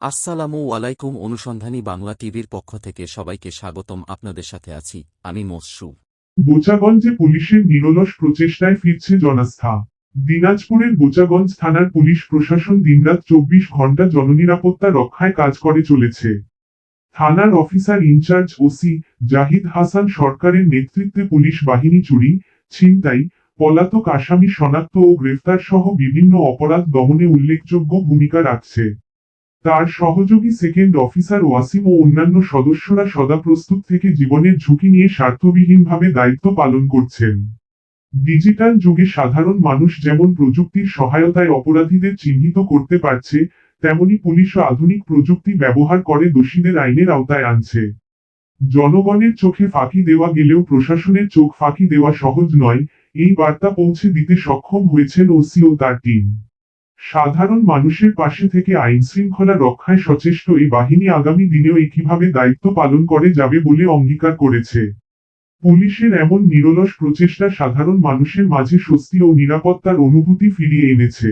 আসসালামু আলাইকুম, অনুসন্ধানী বাংলা টিভির পক্ষ থেকে সবাইকে স্বাগতম। আপনাদের সাথে আছি আমি মসরু। বোচাগঞ্জে পুলিশের নিরলস প্রচেষ্টায় ফিরছে জনাস্থা। দিনাজপুরের বোচাগঞ্জ থানার পুলিশ প্রশাসন দিনরাত চব্বিশ ঘণ্টা জননিরাপত্তা রক্ষায় কাজ করে চলেছে। থানার officer in charge OC Zahid Hasan সরকারের নেতৃত্বে পুলিশ বাহিনী চুরি, ছিনতাই, পলাতক আসামি শনাক্ত ও গ্রেফতার সহ বিভিন্ন অপরাধ দমনে উল্লেখযোগ্য ভূমিকা রাখছে। তার সহযোগী সেকেন্ড অফিসার ওয়াসিম ও অন্যান্য সদস্যরা সদা প্রস্তুত থেকে জীবনের ঝুঁকি নিয়ে স্বার্থবিহীনভাবে দায়িত্ব পালন করছেন। ডিজিটাল যুগে সাধারণ মানুষ যেমন প্রযুক্তির সহায়তায় অপরাধীদের চিহ্নিত করতে পারছে তেমনি পুলিশও আধুনিক প্রযুক্তি ব্যবহার করে দোষীদের আইনের আওতায় আনছে। জনগণের চোখে ফাঁকি দেওয়া গেলেও প্রশাসনের চোখ ফাঁকি দেওয়া সহজ নয়, এই বার্তা পৌঁছে দিতে সক্ষম হয়েছেন ওসি ও তার টিম। সাধারণ মানুষের পাশে থেকে আইন শৃঙ্খলা রক্ষায় সচেষ্ট এই বাহিনী আগামী দিনেও একইভাবে দায়িত্ব পালন করে যাবে বলে অঙ্গীকার করেছে। পুলিশের এমন নিরলস প্রচেষ্টা সাধারণ মানুষের মাঝে স্বস্তি ও নিরাপত্তার অনুভূতি ফিরিয়ে এনেছে।